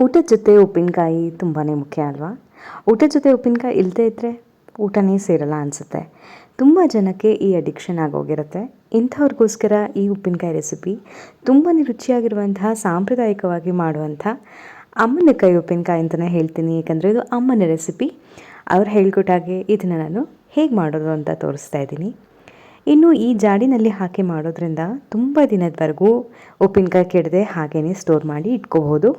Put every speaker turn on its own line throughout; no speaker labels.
ಊಟದ ಜೊತೆ ಉಪ್ಪಿನಕಾಯಿ ತುಂಬಾ ಮುಖ್ಯ ಅಲ್ವಾ? ಊಟದ ಜೊತೆ ಉಪ್ಪಿನಕಾಯಿ ಇಲ್ಲದೇ ಇದ್ದರೆ ಊಟನೇ ಸೇರಲ್ಲ ಅನಿಸುತ್ತೆ. ತುಂಬ ಜನಕ್ಕೆ ಈ ಅಡಿಕ್ಷನ್ ಆಗೋಗಿರುತ್ತೆ. ಇಂಥವ್ರಿಗೋಸ್ಕರ ಈ ಉಪ್ಪಿನಕಾಯಿ ರೆಸಿಪಿ ತುಂಬಾ ರುಚಿಯಾಗಿರುವಂತಹ, ಸಾಂಪ್ರದಾಯಿಕವಾಗಿ ಮಾಡುವಂಥ ಅಮ್ಮನ ಕೈ ಉಪ್ಪಿನಕಾಯಿ ಅಂತಲೇ ಹೇಳ್ತೀನಿ. ಏಕೆಂದರೆ ಇದು ಅಮ್ಮನ ರೆಸಿಪಿ ಅವ್ರು ಹೇಳ್ಕೊಟ್ಟಾಗೆ ಇದನ್ನು ನಾನು ಹೇಗೆ ಮಾಡೋದು ಅಂತ ತೋರಿಸ್ತಾ ಇದ್ದೀನಿ. ಇನ್ನು ಈ ಜಾಡಿನಲ್ಲಿ ಹಾಕಿ ಮಾಡೋದ್ರಿಂದ ತುಂಬ ದಿನದವರೆಗೂ ಉಪ್ಪಿನಕಾಯಿ ಕೆಡದೆ ಹಾಗೇ ಸ್ಟೋರ್ ಮಾಡಿ ಇಟ್ಕೋಬೋದು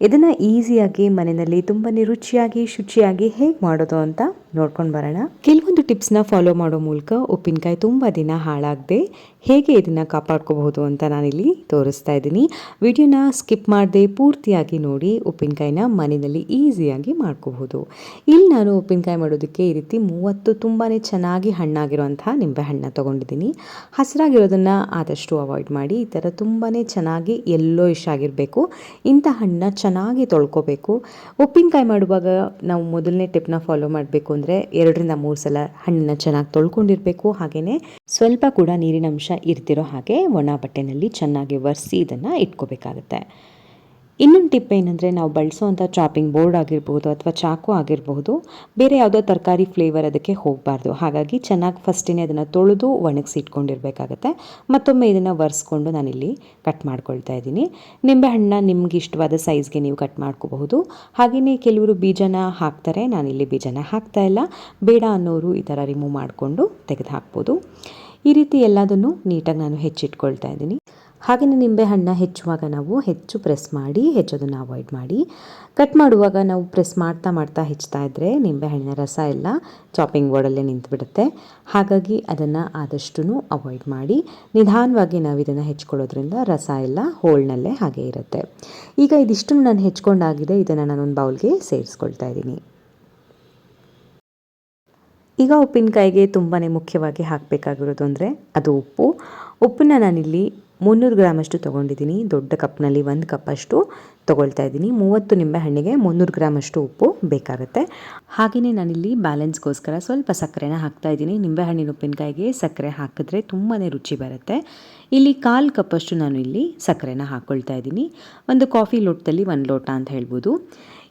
ಇದನ್ನು ಈಸಿಯಾಗಿ ಮನೆಯಲ್ಲಿ ತುಂಬಾ ರುಚಿಯಾಗಿ, ಶುಚಿಯಾಗಿ ಹೇಗೆ ಮಾಡೋದು ಅಂತ ನೋಡ್ಕೊಂಡು ಬರೋಣ. ಕೆಲವೊಂದು ಟಿಪ್ಸ್ನ ಫಾಲೋ ಮಾಡೋ ಮೂಲಕ ಉಪ್ಪಿನಕಾಯಿ ತುಂಬ ದಿನ ಹಾಳಾಗದೆ ಹೇಗೆ ಇದನ್ನು ಕಾಪಾಡ್ಕೋಬಹುದು ಅಂತ ನಾನಿಲ್ಲಿ ತೋರಿಸ್ತಾ ಇದ್ದೀನಿ. ವಿಡಿಯೋನ ಸ್ಕಿಪ್ ಮಾಡದೆ ಪೂರ್ತಿಯಾಗಿ ನೋಡಿ ಉಪ್ಪಿನಕಾಯಿನ ಮನೆಯಲ್ಲಿ ಈಸಿಯಾಗಿ ಮಾಡ್ಕೋಬಹುದು. ಇಲ್ಲಿ ನಾನು ಉಪ್ಪಿನಕಾಯಿ ಮಾಡೋದಕ್ಕೆ ಈ ರೀತಿ ಮೂವತ್ತು ತುಂಬಾ ಚೆನ್ನಾಗಿ ಹಣ್ಣಾಗಿರುವಂತಹ ನಿಂಬೆ ಹಣ್ಣನ್ನ ತೊಗೊಂಡಿದ್ದೀನಿ. ಹಸಿರಾಗಿರೋದನ್ನು ಆದಷ್ಟು ಅವಾಯ್ಡ್ ಮಾಡಿ ಈ ಥರ ತುಂಬಾ ಚೆನ್ನಾಗಿ ಎಲ್ಲೋ ಇಶ್ ಆಗಿರಬೇಕು. ಇಂಥ ಹಣ್ಣನ್ನ ಚೆನ್ನಾಗಿ ತೊಳ್ಕೊಬೇಕು. ಉಪ್ಪಿನಕಾಯಿ ಮಾಡುವಾಗ ನಾವು ಮೊದಲನೇ ಟಿಪ್ನ ಫಾಲೋ ಮಾಡಬೇಕು ಅಂದರೆ ಎರಡರಿಂದ ಮೂರು ಸಲ ಹಣ್ಣನ್ನ ಚೆನ್ನಾಗಿ ತೊಳ್ಕೊಂಡಿರಬೇಕು. ಹಾಗೆಯೇ ಸ್ವಲ್ಪ ಕೂಡ ನೀರಿನ ಅಂಶ ಇರ್ತಿರೋ ಹಾಗೆ ಒಣ ಬಟ್ಟೆನಲ್ಲಿ ಚೆನ್ನಾಗಿ ಒರೆಸಿ ಇದನ್ನು ಇಟ್ಕೋಬೇಕಾಗತ್ತೆ. ಇನ್ನೊಂದು ಟಿಪ್ ಏನಂದರೆ ನಾವು ಬಳಸೋವಂಥ ಚಾಪಿಂಗ್ ಬೋರ್ಡ್ ಆಗಿರ್ಬೋದು ಅಥವಾ ಚಾಕು ಆಗಿರಬಹುದು ಬೇರೆ ಯಾವುದೋ ತರಕಾರಿ ಫ್ಲೇವರ್ ಅದಕ್ಕೆ ಹೋಗಬಾರ್ದು. ಹಾಗಾಗಿ ಚೆನ್ನಾಗಿ ಫಸ್ಟಿನೇ ಅದನ್ನು ತೊಳೆದು ಒಣಗಿಸಿ ಇಟ್ಕೊಂಡಿರಬೇಕಾಗತ್ತೆ ಮತ್ತೊಮ್ಮೆ ಇದನ್ನು ಒರೆಸ್ಕೊಂಡು ನಾನಿಲ್ಲಿ ಕಟ್ ಮಾಡ್ಕೊಳ್ತಾ ಇದ್ದೀನಿ. ನಿಂಬೆಹಣ್ಣನ್ನ ನಿಮ್ಗೆ ಇಷ್ಟವಾದ ಸೈಜ್ಗೆ ನೀವು ಕಟ್ ಮಾಡ್ಕೋಬಹುದು. ಹಾಗೆಯೇ ಕೆಲವರು ಬೀಜನ ಹಾಕ್ತಾರೆ, ನಾನಿಲ್ಲಿ ಬೀಜನ ಹಾಕ್ತಾ ಇಲ್ಲ. ಬೇಡ ಅನ್ನೋರು ಈ ಥರ ರಿಮೂವ್ ಮಾಡಿಕೊಂಡು ತೆಗೆದು ಹಾಕ್ಬೋದು ಈ ರೀತಿ ಎಲ್ಲದನ್ನು ನೀಟಾಗಿ ನಾನು ಹೆಚ್ಚಿಟ್ಕೊಳ್ತಾ ಇದ್ದೀನಿ. ಹಾಗೆಯೇ ನಿಂಬೆಹಣ್ಣು ಹೆಚ್ಚುವಾಗ ನಾವು ಹೆಚ್ಚು ಪ್ರೆಸ್ ಮಾಡಿ, ಹೆಚ್ಚೋದನ್ನು ಅವಾಯ್ಡ್ ಮಾಡಿ. ಕಟ್ ಮಾಡುವಾಗ ನಾವು ಪ್ರೆಸ್ ಮಾಡ್ತಾ ಮಾಡ್ತಾ ಹೆಚ್ಚುತ್ತಾ ಇದ್ದರೆ ನಿಂಬೆಹಣ್ಣಿನ ರಸ ಎಲ್ಲ ಚಾಪಿಂಗ್ ಬೋರ್ಡಲ್ಲೇ ನಿಂತುಬಿಡುತ್ತೆ. ಹಾಗಾಗಿ ಅದನ್ನು ಆದಷ್ಟು ಅವಾಯ್ಡ್ ಮಾಡಿ. ನಿಧಾನವಾಗಿ ನಾವು ಇದನ್ನು ಹೆಚ್ಕೊಳ್ಳೋದ್ರಿಂದ ರಸ ಎಲ್ಲ ಹೋಳ್ನಲ್ಲೇ ಹಾಗೆ ಇರುತ್ತೆ. ಈಗ ಇದಿಷ್ಟು ನಾನು ಹೆಚ್ಕೊಂಡಾಗಿದೆ, ಇದನ್ನು ನಾನೊಂದು ಬೌಲ್ಗೆ ಸೇರಿಸ್ಕೊಳ್ತಾ ಇದ್ದೀನಿ. ಈಗ ಉಪ್ಪಿನಕಾಯಿಗೆ ತುಂಬಾ ಮುಖ್ಯವಾಗಿ ಹಾಕಬೇಕಾಗಿರೋದು ಅಂದರೆ ಅದು ಉಪ್ಪು. ಉಪ್ಪನ್ನ ನಾನಿಲ್ಲಿ ಮುನ್ನೂರು ಗ್ರಾಮಷ್ಟು ತೊಗೊಂಡಿದ್ದೀನಿ. ದೊಡ್ಡ ಕಪ್ನಲ್ಲಿ ಒಂದು ಕಪ್ಪಷ್ಟು ತೊಗೊಳ್ತಾ ಇದ್ದೀನಿ. ಮೂವತ್ತು ನಿಂಬೆಹಣ್ಣಿಗೆ ಮುನ್ನೂರು ಗ್ರಾಮಷ್ಟು ಉಪ್ಪು ಬೇಕಾಗುತ್ತೆ. ಹಾಗೆಯೇ ನಾನಿಲ್ಲಿ ಬ್ಯಾಲೆನ್ಸ್ಗೋಸ್ಕರ ಸ್ವಲ್ಪ ಸಕ್ಕರೆನ ಹಾಕ್ತಾ ಇದ್ದೀನಿ. ನಿಂಬೆಹಣ್ಣಿನ ಉಪ್ಪಿನಕಾಯಿಗೆ ಸಕ್ಕರೆ ಹಾಕಿದ್ರೆ ತುಂಬಾ ರುಚಿ ಬರುತ್ತೆ. ಇಲ್ಲಿ ಕಾಲು ಕಪ್ಪಷ್ಟು ನಾನು ಇಲ್ಲಿ ಸಕ್ಕರೆನ ಹಾಕ್ಕೊಳ್ತಾ ಇದ್ದೀನಿ. ಒಂದು ಕಾಫಿ ಲೋಟದಲ್ಲಿ ಒಂದು ಲೋಟ ಅಂತ ಹೇಳ್ಬೋದು.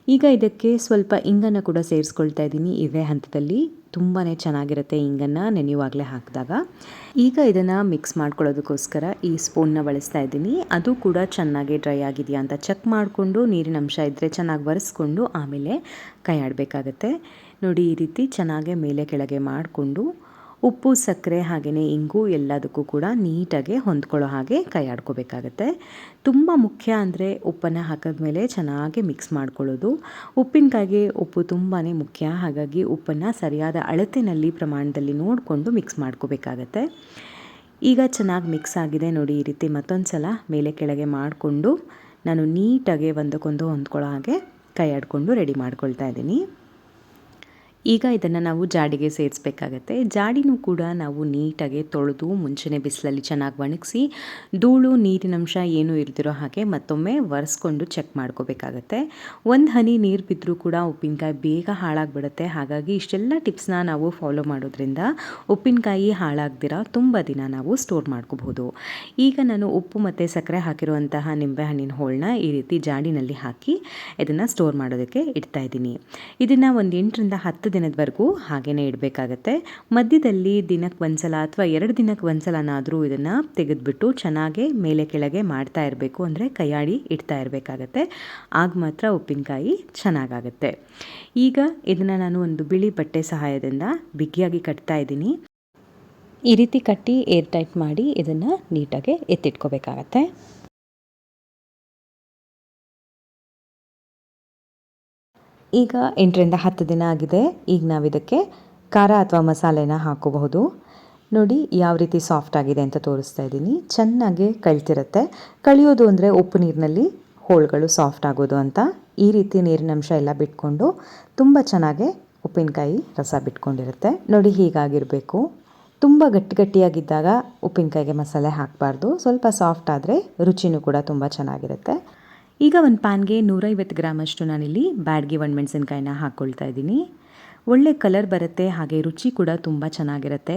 ಈಗ ಇದಕ್ಕೆ ಸ್ವಲ್ಪ ಇಂಗನ್ನು ಕೂಡ ಸೇರಿಸ್ಕೊಳ್ತಾ ಇದ್ದೀನಿ. ಇದೇ ಹಂತದಲ್ಲಿ ತುಂಬಾ ಚೆನ್ನಾಗಿರುತ್ತೆ ಹಿಂಗನ್ನು ನೆನೆಯುವಾಗಲೇ ಹಾಕಿದಾಗ. ಈಗ ಇದನ್ನು ಮಿಕ್ಸ್ ಮಾಡ್ಕೊಳ್ಳೋದಕ್ಕೋಸ್ಕರ ಈ ಸ್ಪೂನ್ನ ಬಳಸ್ತಾ ಇದ್ದೀನಿ. ಅದು ಕೂಡ ಚೆನ್ನಾಗಿ ಡ್ರೈ ಆಗಿದೆಯಾ ಅಂತ ಚೆಕ್ ಮಾಡಿಕೊಂಡು ನೀರಿನ ಅಂಶ ಇದ್ದರೆ ಚೆನ್ನಾಗಿ ಒರೆಸ್ಕೊಂಡು ಆಮೇಲೆ ಕೈ ಆಡಬೇಕಾಗತ್ತೆ ನೋಡಿ ಈ ರೀತಿ ಚೆನ್ನಾಗಿ ಮೇಲೆ ಕೆಳಗೆ ಮಾಡಿಕೊಂಡು ಉಪ್ಪು, ಸಕ್ಕರೆ ಹಾಗೆಯೇ ಇಂಗು ಎಲ್ಲದಕ್ಕೂ ಕೂಡ ನೀಟಾಗಿ ಹೊಂದ್ಕೊಳ್ಳೋ ಹಾಗೆ ಕೈ ಆಡ್ಕೋಬೇಕಾಗತ್ತೆ. ತುಂಬ ಮುಖ್ಯ ಅಂದರೆ ಉಪ್ಪನ್ನು ಹಾಕಿದ್ಮೇಲೆ ಚೆನ್ನಾಗಿ ಮಿಕ್ಸ್ ಮಾಡ್ಕೊಳ್ಳೋದು. ಉಪ್ಪಿನಕಾಯಿಗೆ ಉಪ್ಪು ತುಂಬಾ ಮುಖ್ಯ. ಹಾಗಾಗಿ ಉಪ್ಪನ್ನು ಸರಿಯಾದ ಅಳತೆನಲ್ಲಿ ಪ್ರಮಾಣದಲ್ಲಿ ನೋಡಿಕೊಂಡು ಮಿಕ್ಸ್ ಮಾಡ್ಕೋಬೇಕಾಗತ್ತೆ. ಈಗ ಚೆನ್ನಾಗಿ ಮಿಕ್ಸ್ ಆಗಿದೆ ನೋಡಿ ಈ ರೀತಿ ಮತ್ತೊಂದು ಸಲ ಮೇಲೆ ಕೆಳಗೆ ಮಾಡಿಕೊಂಡು ನಾನು ನೀಟಾಗಿ ಒಂದಕ್ಕೊಂದು ಹೊಂದ್ಕೊಳ್ಳೋ ಹಾಗೆ ಕೈ ರೆಡಿ ಮಾಡ್ಕೊಳ್ತಾ ಇದ್ದೀನಿ. ಈಗ ಇದನ್ನು ನಾವು ಜಾಡಿಗೆ ಸೇರಿಸ್ಬೇಕಾಗತ್ತೆ. ಜಾಡಿನೂ ಕೂಡ ನಾವು ನೀಟಾಗಿ ತೊಳೆದು, ಮುಂಚೆನೇ ಬಿಸಿಲಲ್ಲಿ ಚೆನ್ನಾಗಿ ಒಣಗಿಸಿ, ಧೂಳು ನೀರಿನಂಶ ಏನೂ ಇರ್ದಿರೋ ಹಾಗೆ ಮತ್ತೊಮ್ಮೆ ಒರೆಸ್ಕೊಂಡು ಚೆಕ್ ಮಾಡ್ಕೋಬೇಕಾಗತ್ತೆ. ಒಂದು ಹನಿ ನೀರು ಬಿದ್ದರೂ ಕೂಡ ಉಪ್ಪಿನಕಾಯಿ ಬೇಗ ಹಾಳಾಗಿಬಿಡುತ್ತೆ. ಹಾಗಾಗಿ ಇಷ್ಟೆಲ್ಲ ಟಿಪ್ಸ್ನ ನಾವು ಫಾಲೋ ಮಾಡೋದ್ರಿಂದ ಉಪ್ಪಿನಕಾಯಿ ಹಾಳಾಗ್ದಿರ ತುಂಬ ದಿನ ನಾವು ಸ್ಟೋರ್ ಮಾಡ್ಕೋಬಹುದು. ಈಗ ನಾನು ಉಪ್ಪು ಮತ್ತು ಸಕ್ಕರೆ ಹಾಕಿರುವಂತಹ ನಿಂಬೆಹಣ್ಣಿನ ಹೋಳನ್ನ ಈ ರೀತಿ ಜಾಡಿನಲ್ಲಿ ಹಾಕಿ ಇದನ್ನು ಸ್ಟೋರ್ ಮಾಡೋದಕ್ಕೆ ಇಡ್ತಾ ಇದ್ದೀನಿ. ಇದನ್ನು ಒಂದು ಎಂಟರಿಂದ ಹತ್ತು ದಿನದವರೆಗೂ ಹಾಗೇ ಇಡಬೇಕಾಗತ್ತೆ. ಮಧ್ಯದಲ್ಲಿ ದಿನಕ್ಕೆ ಒಂದ್ಸಲ ಅಥವಾ ಎರಡು ದಿನಕ್ಕೆ ಒಂದ್ಸಲನಾದರೂ ಇದನ್ನು ತೆಗೆದುಬಿಟ್ಟು ಚೆನ್ನಾಗಿ ಮೇಲೆ ಕೆಳಗೆ ಮಾಡ್ತಾ ಇರಬೇಕು. ಅಂದರೆ ಕೈಯಾಡಿ ಇಡ್ತಾ ಇರಬೇಕಾಗತ್ತೆ. ಆಗ ಮಾತ್ರ ಉಪ್ಪಿನಕಾಯಿ ಚೆನ್ನಾಗಾಗತ್ತೆ. ಈಗ ಇದನ್ನು ನಾನು ಒಂದು ಬಿಳಿ ಬಟ್ಟೆ ಸಹಾಯದಿಂದ ಬಿಗಿಯಾಗಿ ಕಟ್ತಾ ಇದ್ದೀನಿ. ಈ ರೀತಿ ಕಟ್ಟಿ ಏರ್ ಟೈಟ್ ಮಾಡಿ ಇದನ್ನು ನೀಟಾಗಿ ಎತ್ತಿಟ್ಕೋಬೇಕಾಗತ್ತೆ. ಈಗ ಎಂಟರಿಂದ ಹತ್ತು ದಿನ ಆಗಿದೆ. ಈಗ ನಾವು ಇದಕ್ಕೆ ಖಾರ ಅಥವಾ ಮಸಾಲೆನ ಹಾಕೋಬಹುದು. ನೋಡಿ, ಯಾವ ರೀತಿ ಸಾಫ್ಟ್ ಆಗಿದೆ ಅಂತ ತೋರಿಸ್ತಾ ಇದ್ದೀನಿ. ಚೆನ್ನಾಗಿ ಕಳ್ತಿರುತ್ತೆ. ಕಳಿಯೋದು ಅಂದರೆ ಉಪ್ಪು ನೀರಿನಲ್ಲಿ ಹೋಳುಗಳು ಸಾಫ್ಟ್ ಆಗೋದು ಅಂತ. ಈ ರೀತಿ ನೀರಿನಂಶ ಎಲ್ಲ ಬಿಟ್ಕೊಂಡು ತುಂಬ ಚೆನ್ನಾಗಿ ಉಪ್ಪಿನಕಾಯಿ ರಸ ಬಿಟ್ಕೊಂಡಿರುತ್ತೆ. ನೋಡಿ, ಹೀಗಾಗಿರಬೇಕು. ತುಂಬ ಗಟ್ಟಿ ಗಟ್ಟಿಯಾಗಿದ್ದಾಗ ಉಪ್ಪಿನಕಾಯಿಗೆ ಮಸಾಲೆ ಹಾಕಬಾರ್ದು. ಸ್ವಲ್ಪ ಸಾಫ್ಟ್ ಆದರೆ ರುಚಿನೂ ಕೂಡ ತುಂಬ ಚೆನ್ನಾಗಿರುತ್ತೆ. ಈಗ ಒಂದು ಪ್ಯಾನ್ಗೆ ನೂರೈವತ್ತು ಗ್ರಾಮಷ್ಟು ನಾನಿಲ್ಲಿ ಬ್ಯಾಡ್ಗೆ ಒಣಮೆಣಸಿನ್ಕಾಯಿನ ಹಾಕ್ಕೊಳ್ತಾ ಇದ್ದೀನಿ. ಒಳ್ಳೆ ಕಲರ್ ಬರುತ್ತೆ, ಹಾಗೆ ರುಚಿ ಕೂಡ ತುಂಬ ಚೆನ್ನಾಗಿರುತ್ತೆ.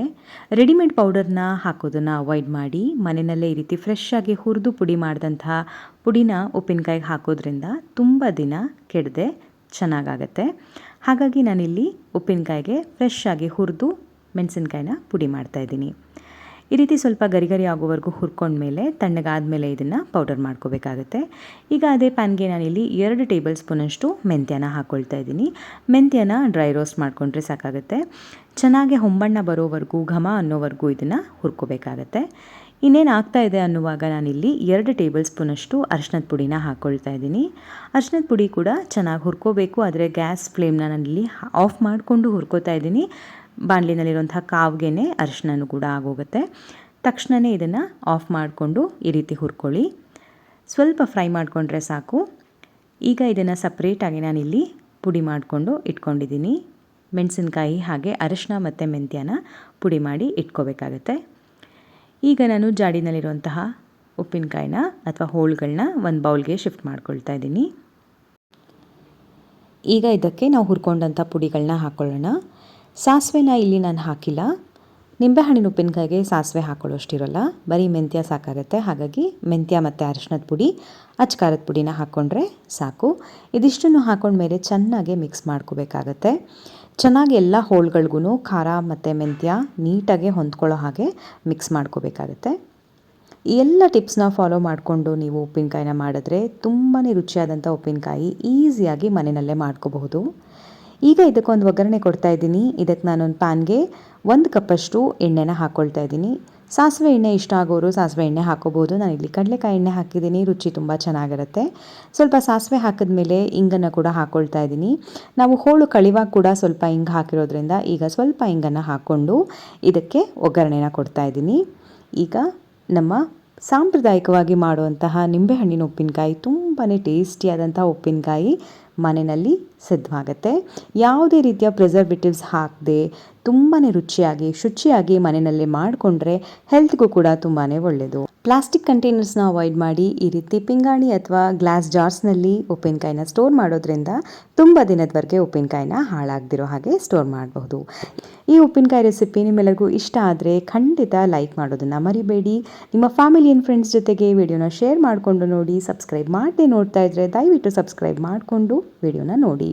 ರೆಡಿಮೇಡ್ ಪೌಡರ್ನ ಹಾಕೋದನ್ನು ಅವಾಯ್ಡ್ ಮಾಡಿ, ಮನೆಯಲ್ಲೇ ಈ ರೀತಿ ಫ್ರೆಶ್ ಆಗಿ ಹುರಿದು ಪುಡಿ ಮಾಡಿದಂತಹ ಪುಡಿನ ಉಪ್ಪಿನಕಾಯಿಗೆ ಹಾಕೋದ್ರಿಂದ ತುಂಬ ದಿನ ಕೆಡದೆ ಚೆನ್ನಾಗಾಗತ್ತೆ. ಹಾಗಾಗಿ ನಾನಿಲ್ಲಿ ಉಪ್ಪಿನಕಾಯಿಗೆ ಫ್ರೆಶ್ ಆಗಿ ಹುರಿದು ಮೆಣಸಿನ್ಕಾಯಿನ ಪುಡಿ ಮಾಡ್ತಾಯಿದ್ದೀನಿ ಈ ರೀತಿ ಸ್ವಲ್ಪ ಗರಿ ಹುರ್ಕೊಂಡ ಆಗೋವರೆಗೂ ಹುರ್ಕೊಂಡ್ಮೇಲೆ ತಣ್ಣಗಾದಮೇಲೆ ಇದನ್ನು ಪೌಡರ್ ಮಾಡ್ಕೋಬೇಕಾಗುತ್ತೆ. ಈಗ ಅದೇ ಪ್ಯಾನ್ಗೆ ನಾನಿಲ್ಲಿ ಎರಡು ಟೇಬಲ್ ಸ್ಪೂನಷ್ಟು ಮೆಂತ್ಯನ ಹಾಕ್ಕೊಳ್ತಾ ಇದ್ದೀನಿ. ಮೆಂತ್ಯನ ಡ್ರೈ ರೋಸ್ಟ್ ಮಾಡಿಕೊಂಡ್ರೆ ಸಾಕಾಗುತ್ತೆ. ಚೆನ್ನಾಗಿ ಹೊಂಬಣ್ಣ ಬರೋವರೆಗೂ, ಘಮ ಅನ್ನೋವರೆಗೂ ಇದನ್ನು ಹುರ್ಕೋಬೇಕಾಗತ್ತೆ. ಇನ್ನೇನು ಆಗ್ತಾ ಇದೆ ಅನ್ನುವಾಗ ನಾನಿಲ್ಲಿ ಎರಡು ಟೇಬಲ್ ಸ್ಪೂನಷ್ಟು ಅರ್ಶಿನದ ಪುಡಿನ ಹಾಕ್ಕೊಳ್ತಾ ಇದ್ದೀನಿ. ಅರ್ಶಿನದ ಪುಡಿ ಕೂಡ ಚೆನ್ನಾಗಿ ಹುರ್ಕೋಬೇಕು, ಆದರೆ ಗ್ಯಾಸ್ ಫ್ಲೇಮ್ನ ನಾನಿಲ್ಲಿ ಆಫ್ ಮಾಡಿಕೊಂಡು ಹುರ್ಕೋತಾ ಇದ್ದೀನಿ. ಬಾಣಲಿನಲ್ಲಿರುವಂಥ ಕಾವ್ಗೆನೆ ಅರಿಶಿನೂ ಕೂಡ ಆಗೋಗುತ್ತೆ. ತಕ್ಷಣವೇ ಇದನ್ನು ಆಫ್ ಮಾಡಿಕೊಂಡು ಈ ರೀತಿ ಹುರ್ಕೊಳ್ಳಿ. ಸ್ವಲ್ಪ ಫ್ರೈ ಮಾಡಿಕೊಂಡ್ರೆ ಸಾಕು. ಈಗ ಇದನ್ನು ಸಪ್ರೇಟಾಗಿ ನಾನಿಲ್ಲಿ ಪುಡಿ ಮಾಡಿಕೊಂಡು ಇಟ್ಕೊಂಡಿದ್ದೀನಿ. ಮೆಣಸಿನ್ಕಾಯಿ ಹಾಗೆ ಅರಿಶಿನ ಮತ್ತು ಮೆಂತ್ಯನ ಪುಡಿ ಮಾಡಿ ಇಟ್ಕೋಬೇಕಾಗತ್ತೆ. ಈಗ ನಾನು ಜಾಡಿನಲ್ಲಿರುವಂತಹ ಉಪ್ಪಿನಕಾಯಿನ ಅಥವಾ ಹೋಳುಗಳನ್ನ ಒಂದು ಬೌಲ್ಗೆ ಶಿಫ್ಟ್ ಮಾಡ್ಕೊಳ್ತಾ ಇದ್ದೀನಿ. ಈಗ ಇದಕ್ಕೆ ನಾವು ಹುರ್ಕೊಂಡಂಥ ಪುಡಿಗಳನ್ನ ಹಾಕ್ಕೊಳ್ಳೋಣ. ಸಾಸಿವೆನ ಇಲ್ಲಿ ನಾನು ಹಾಕಿಲ್ಲ. ನಿಂಬೆಹಣ್ಣಿನ ಉಪ್ಪಿನಕಾಯಿಗೆ ಸಾಸಿವೆ ಹಾಕೊಳ್ಳೋಷ್ಟಿರಲ್ಲ. ಬರೀ ಮೆಂತ್ಯ ಸಾಕಾಗುತ್ತೆ. ಹಾಗಾಗಿ ಮೆಂತ್ಯ ಮತ್ತು ಅರಿಶಿನದ ಪುಡಿ ಅಚ್ಕಾರದ ಪುಡಿನ ಹಾಕ್ಕೊಂಡ್ರೆ ಸಾಕು. ಇದಿಷ್ಟನ್ನು ಹಾಕೊಂಡ್ಮೇಲೆ ಚೆನ್ನಾಗಿ ಮಿಕ್ಸ್ ಮಾಡ್ಕೋಬೇಕಾಗತ್ತೆ. ಚೆನ್ನಾಗಿ ಎಲ್ಲ ಹೋಳ್ಗಳಿಗೂ ಖಾರ ಮತ್ತು ಮೆಂತ್ಯ ನೀಟಾಗಿ ಹೊಂದ್ಕೊಳ್ಳೋ ಹಾಗೆ ಮಿಕ್ಸ್ ಮಾಡ್ಕೋಬೇಕಾಗತ್ತೆ. ಈ ಎಲ್ಲ ಟಿಪ್ಸ್ನ ಫಾಲೋ ಮಾಡಿಕೊಂಡು ನೀವು ಉಪ್ಪಿನಕಾಯಿನ ಮಾಡಿದ್ರೆ ತುಂಬಾ ರುಚಿಯಾದಂಥ ಉಪ್ಪಿನಕಾಯಿ ಈಸಿಯಾಗಿ ಮನೆಯಲ್ಲೇ ಮಾಡ್ಕೋಬಹುದು. ಈಗ ಇದಕ್ಕೊಂದು ಒಗ್ಗರಣೆ ಕೊಡ್ತಾ ಇದ್ದೀನಿ. ಇದಕ್ಕೆ ನಾನೊಂದು ಪ್ಯಾನ್ಗೆ ಒಂದು ಕಪ್ಪಷ್ಟು ಎಣ್ಣೆನ ಹಾಕ್ಕೊಳ್ತಾ ಇದ್ದೀನಿ. ಸಾಸಿವೆ ಎಣ್ಣೆ ಇಷ್ಟ ಆಗೋರು ಸಾಸಿವೆ ಎಣ್ಣೆ ಹಾಕೋಬೋದು. ಇಲ್ಲಿ ಕಡಲೆಕಾಯಿ ಎಣ್ಣೆ ಹಾಕಿದ್ದೀನಿ. ರುಚಿ ತುಂಬ ಚೆನ್ನಾಗಿರುತ್ತೆ. ಸ್ವಲ್ಪ ಸಾಸಿವೆ ಹಾಕಿದ್ಮೇಲೆ ಇಂಗನ್ನು ಕೂಡ ಹಾಕ್ಕೊಳ್ತಾ ಇದ್ದೀನಿ. ನಾವು ಹೋಳು ಕಳಿವಾಗ ಕೂಡ ಸ್ವಲ್ಪ ಇಂಗು ಹಾಕಿರೋದ್ರಿಂದ ಈಗ ಸ್ವಲ್ಪ ಇಂಗನ್ನು ಹಾಕ್ಕೊಂಡು ಇದಕ್ಕೆ ಒಗ್ಗರಣೆನ ಕೊಡ್ತಾ ಇದ್ದೀನಿ. ಈಗ ನಮ್ಮ ಸಾಂಪ್ರದಾಯಿಕವಾಗಿ ಮಾಡುವಂತಹ ನಿಂಬೆಹಣ್ಣಿನ ಉಪ್ಪಿನಕಾಯಿ ತುಂಬಾ ಟೇಸ್ಟಿಯಾದಂಥ ಉಪ್ಪಿನಕಾಯಿ ಮನೆಯಲ್ಲಿ ಸಿದ್ಧವಾಗುತ್ತೆ. ಯಾವುದೇ ರೀತಿಯ ಪ್ರಿಸರ್ವೇಟಿವ್ಸ್ ಹಾಕದೆ ತುಂಬಾ ರುಚಿಯಾಗಿ, ಶುಚಿಯಾಗಿ ಮನೆಯಲ್ಲಿ ಮಾಡಿಕೊಂಡ್ರೆ ಹೆಲ್ತ್ಗೂ ಕೂಡ ತುಂಬಾ ಒಳ್ಳೆಯದು ಪ್ಲಾಸ್ಟಿಕ್ ಕಂಟೈನರ್ಸ್ನ ಅವಾಯ್ಡ್ ಮಾಡಿ ಈ ರೀತಿ ಪಿಂಗಾಣಿ ಅಥವಾ ಗ್ಲಾಸ್ ಜಾರ್ಸ್ನಲ್ಲಿ ಉಪ್ಪಿನಕಾಯಿನ ಸ್ಟೋರ್ ಮಾಡೋದ್ರಿಂದ ತುಂಬ ದಿನದವರೆಗೆ ಉಪ್ಪಿನಕಾಯಿನ ಹಾಳಾಗದಿರೋ ಹಾಗೆ ಸ್ಟೋರ್ ಮಾಡಬಹುದು. ಈ ಉಪ್ಪಿನಕಾಯಿ ರೆಸಿಪಿ ನಿಮ್ಮೆಲ್ಲರಿಗೂ ಇಷ್ಟ ಆದರೆ ಖಂಡಿತ ಲೈಕ್ ಮಾಡೋದನ್ನು ಮರಿಬೇಡಿ. ನಿಮ್ಮ ಫ್ಯಾಮಿಲಿ ಆ್ಯಂಡ್ ಫ್ರೆಂಡ್ಸ್ ಜೊತೆಗೆ ವಿಡಿಯೋನ ಶೇರ್ ಮಾಡಿಕೊಂಡು ನೋಡಿ, ಸಬ್ಸ್ಕ್ರೈಬ್ ಮಾಡದೆ ನೋಡ್ತಾ ಇದ್ದರೆ ದಯವಿಟ್ಟು ಸಬ್ಸ್ಕ್ರೈಬ್ ಮಾಡಿಕೊಂಡು ವಿಡಿಯೋನ ನೋಡಿ.